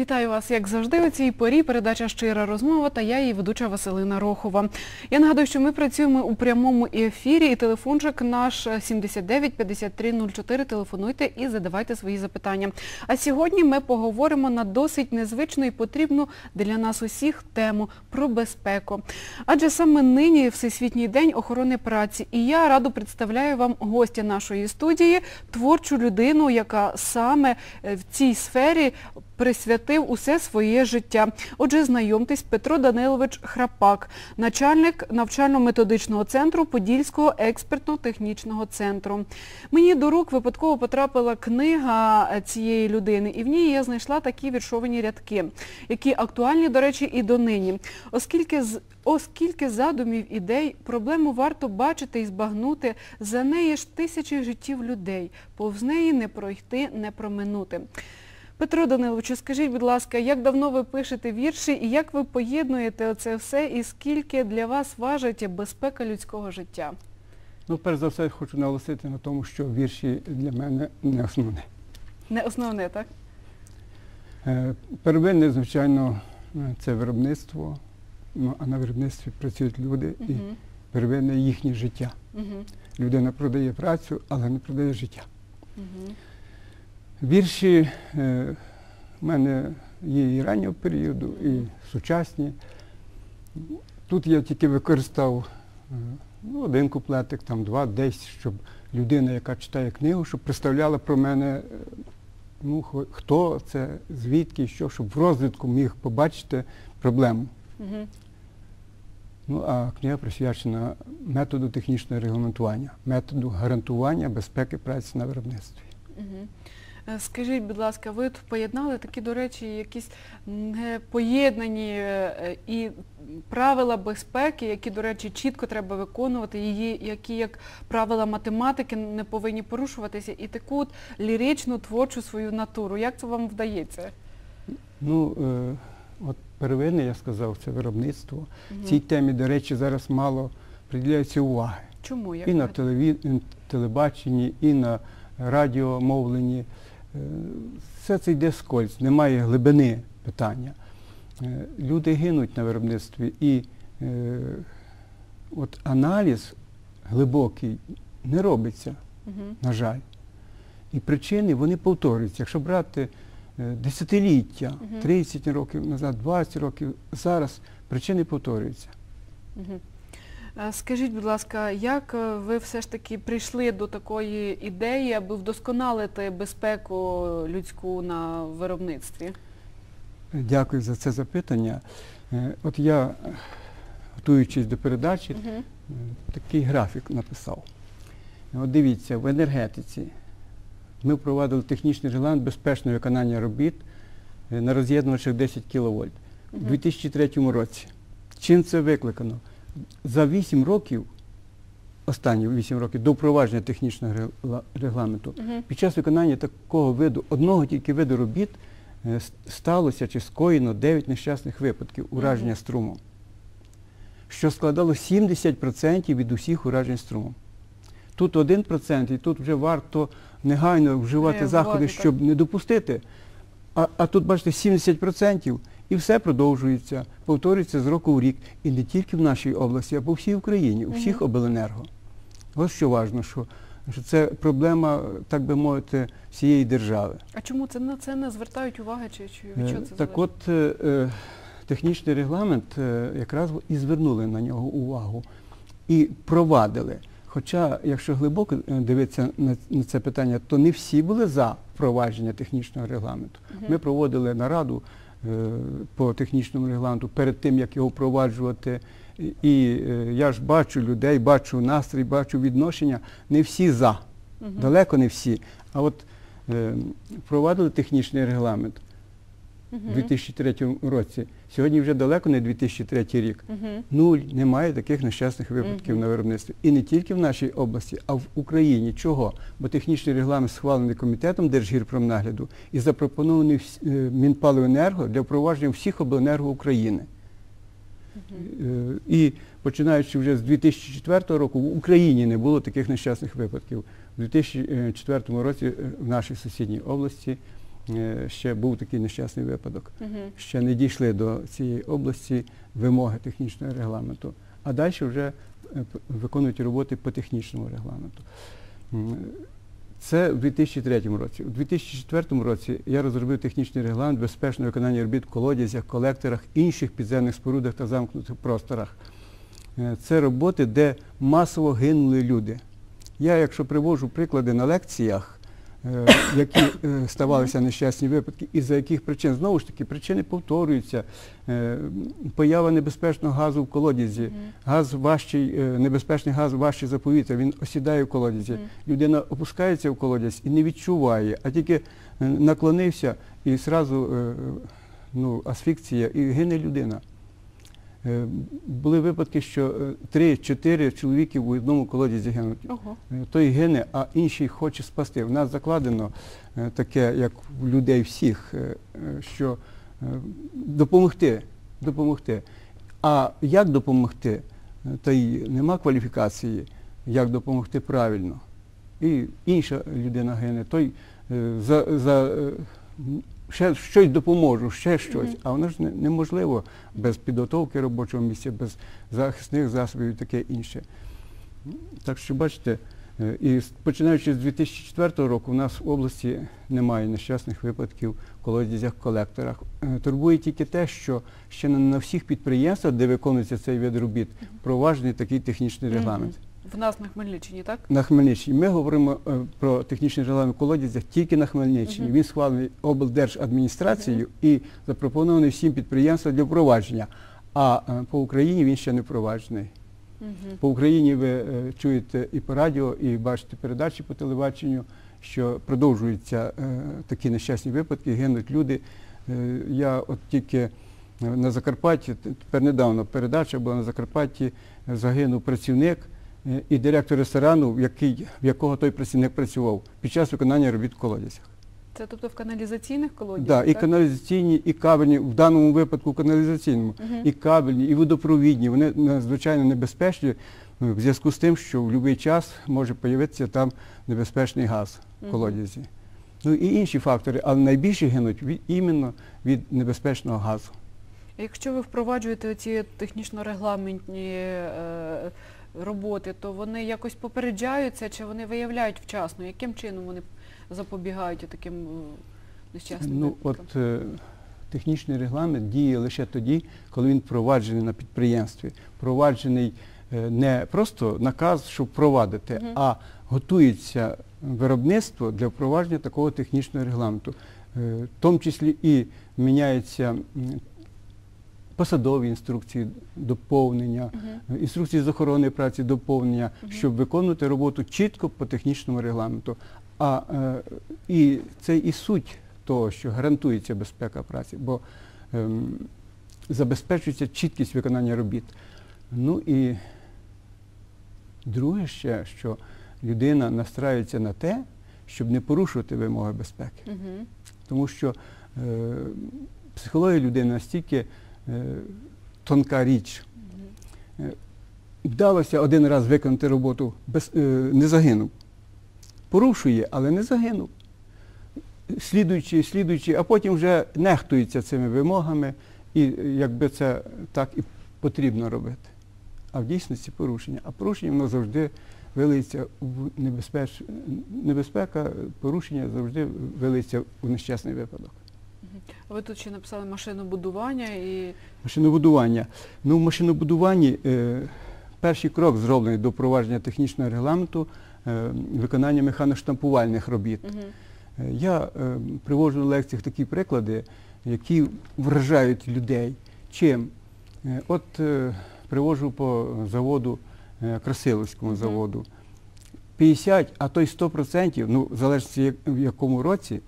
Вітаю вас, як завжди, у цій порі. Передача Щира розмова та я її ведуча Василина Рохова. Я нагадую, що ми працюємо у прямому ефірі і телефончик наш 79 53 04. Телефонуйте і задавайте свої запитання. А сьогодні ми поговоримо на досить незвичну і потрібну для нас усіх тему про безпеку. Адже саме нині Всесвітній день охорони праці. І я радо представляю вам гостя нашої студії, творчу людину, яка саме е, в цій сфері присвятив усе своє життя. Отже, знайомтесь, Петро Данилович Храпак, начальник навчально-методичного центру Подільського експертно-технічного центру. Мені до рук випадково потрапила книга цієї людини, і в ній я знайшла такі віршовані рядки, які актуальні, до речі, і донині. Оскільки Оскільки задумів, ідей, проблему варто бачити і збагнути, за неї ж тисячі життів людей, повз неї не пройти, не проминути. Петро Даниловичу, скажіть, будь ласка, як давно ви пишете вірші і як ви поєднуєте оце все і скільки для вас важить безпека людського життя? Ну, перш за все, я хочу наголосити на тому, що вірші для мене не основне. Не основне, так? Е, Первинне, звичайно, це виробництво, ну, а на виробництві працюють люди і Угу. первинне їхнє життя. Угу. Людина продає працю, але не продає життя. Угу. Вірші е, в мене є і раннього періоду, і сучасні. Тут я тільки використав е, ну, один куплетик, там два, десь, щоб людина, яка читає книгу, щоб представляла про мене, е, ну, хто це, звідки, що, щоб в розвитку міг побачити проблему. Угу. Ну, а книга присвячена методу технічного регламентування, методу гарантування безпеки праці на виробництві. Угу. Скажіть, будь ласка, ви тут поєднали такі, до речі, якісь поєднані е, і правила безпеки, які, до речі, чітко треба виконувати, її, які як правила математики не повинні порушуватися, і таку от ліричну творчу свою натуру. Як це вам вдається? Ну, е, от первинне, я сказав, це виробництво. Мгм. Цій темі, до речі, зараз мало приділяється уваги. Чому? Як І на телеві... телебаченні, і на радіомовленні. Все це йде скользь, немає глибини питання. Е, Люди гинуть на виробництві і е, от аналіз глибокий не робиться, на жаль. І причини вони повторюються. Якщо брати е, десятиліття, 30 років назад, 20 років, зараз причини повторюються. Е, Скажіть, будь ласка, як е, ви все ж таки прийшли до такої ідеї, аби вдосконалити безпеку людську на виробництві? Дякую за це запитання. Е, От я, готуючись до передачі, е, такий графік написав. От дивіться, в енергетиці ми впровадили технічний регламент безпечного виконання робіт на роз'єднувачах 10 кВт у 2003 році. Чим це викликано? За 8 років, останні 8 років, до впровадження технічного регламенту, Мгм. під час виконання такого виду, одного тільки виду робіт, е, сталося чи скоєно 9 нещасних випадків ураження Мгм. струмом, що складало 70% від усіх уражень струмом. Тут 1%, і тут вже варто негайно вживати Реагувати, заходи, щоб не допустити. А, а тут, бачите, 70% і все продовжується, повторюється з року в рік. І не тільки в нашій області, а по всій Україні, у всіх обленерго. Ось що важливо, що, це проблема, так би мовити, всієї держави. А чому це на це не звертають уваги, чи, чи від Е, чого це так от е, е, технічний регламент е, якраз і звернули на нього увагу і провадили. Хоча, якщо глибоко дивитися на, це питання, то не всі були за впровадження технічного регламенту. Ми проводили нараду по технічному регламенту перед тим, як його впроваджувати. І, е, я ж бачу людей, бачу настрій, бачу відношення. Не всі за, далеко не всі. А от е, впровадили технічний регламент у 2003 році. Сьогодні вже далеко не 2003 рік. Нуль, немає таких нещасних випадків на виробництві. І не тільки в нашій області, а в Україні. Чого? Бо технічний регламент схвалений комітетом Держгірпромнагляду і запропонований е, для впровадження всіх обленерго України. Е, І починаючи вже з 2004 року в Україні не було таких нещасних випадків. У 2004 році е, в нашій сусідній області е, ще був такий нещасний випадок. Мгм. Ще не дійшли до цієї області вимоги технічного регламенту, а далі вже е, виконують роботи по технічному регламенту. Це в 2003 році. У 2004 році я розробив технічний регламент безпечного виконання робіт в колодязях, колекторах, інших підземних спорудах та замкнутих просторах. Е, Це роботи, де масово гинули люди. Я, якщо привожу приклади на лекціях, е, які е, ставалися нещасні випадки, і за яких причин, знову ж таки, причини повторюються. Е, Поява небезпечного газу в колодязі, газ важчий, е, небезпечний газ важчий за повітря, він осідає в колодязі. Людина опускається в колодязь і не відчуває, а тільки е, наклонився і одразу ну, асфікція, і гине людина. Е, Були випадки, що е, три-чотири чоловіки в одному колодязі гинуть. Ого. Е, Той гине, а інший хоче спасти. В нас закладено е, таке, як в людей всіх, е, е, що е, допомогти, допомогти. А як допомогти? Е, Та й нема кваліфікації, як допомогти правильно. І інша людина гине, той е, за, за е, ще щось допоможу, ще щось. А воно ж неможливо без підготовки робочого місця, без захисних засобів і таке інше. Так що бачите, е, і починаючи з 2004 року, у нас в області немає нещасних випадків в колодязях, колекторах. Е, Турбує тільки те, що ще не на всіх підприємствах, де виконується цей вид робіт, впроваджений такий технічний регламент. В нас на Хмельниччині, так? На Хмельниччині. Ми говоримо е, про технічний регламент в колодязях тільки на Хмельниччині. Мгм. Він схвалений облдержадміністрацією і запропонований всім підприємствам для впровадження. А е, по Україні він ще не впроваджений. Мгм. По Україні ви е, чуєте і по радіо, і бачите передачі по телебаченню, що продовжуються е, такі нещасні випадки, гинуть люди. Е, я от тільки е, на Закарпатті, т- тепер недавно передача була на Закарпатті, е, загинув працівник і директор ресторану, в, який, в якого той працівник працював під час виконання робіт в колодязях. Це тобто в каналізаційних колодязях, Да, і каналізаційні, і кабельні, в даному випадку каналізаційному, Мгм. і кабельні, і водопровідні. Вони надзвичайно небезпечні е, в зв'язку з тим, що в будь-який час може з'явитися там небезпечний газ в колодязі. Ну і інші фактори, але найбільше гинуть від, іменно від небезпечного газу. Якщо ви впроваджуєте ці технічно-регламентні е, роботи, то вони якось попереджаються чи вони виявляють вчасно? Яким чином вони запобігають таким е, нещасним Ну, от е, технічний регламент діє лише тоді, коли він впроваджений на підприємстві. Впроваджений е, не просто наказ, щоб впровадити, Мгм. а готується виробництво для впровадження такого технічного регламенту. Е, В тому числі і міняються м, посадові інструкції, доповнення, інструкції з охорони праці, доповнення, щоб виконувати роботу чітко по технічному регламенту. А е, і це і суть того, що гарантується безпека праці, бо ем, забезпечується чіткість виконання робіт. Ну і друге ще, що людина настраюється на те, щоб не порушувати вимоги безпеки. Мгм. Тому що е, психологія людини настільки тонка річ. Вдалося один раз виконати роботу, без, е, не загинув. Порушує, але не загинув. Слідуючи, слідуючи, а потім вже нехтується цими вимогами, і е, якби це так і потрібно робити. А в дійсності порушення. А порушення воно завжди вилиється в небезпеч... небезпека, порушення завжди вилиється у нещасний випадок. Ви тут ще написали машинобудування і Машинобудування. Ну, в машинобудуванні е, перший крок зроблений до впровадження технічного регламенту е, виконання механоштампувальних робіт. Мгм. Е, Я е, приводжу на лекціях такі приклади, які вражають людей. Чим? Е, от е, приводжу по заводу, е, Красиловському Мгм. заводу. 50, а то й 100%, ну, як- в якому році,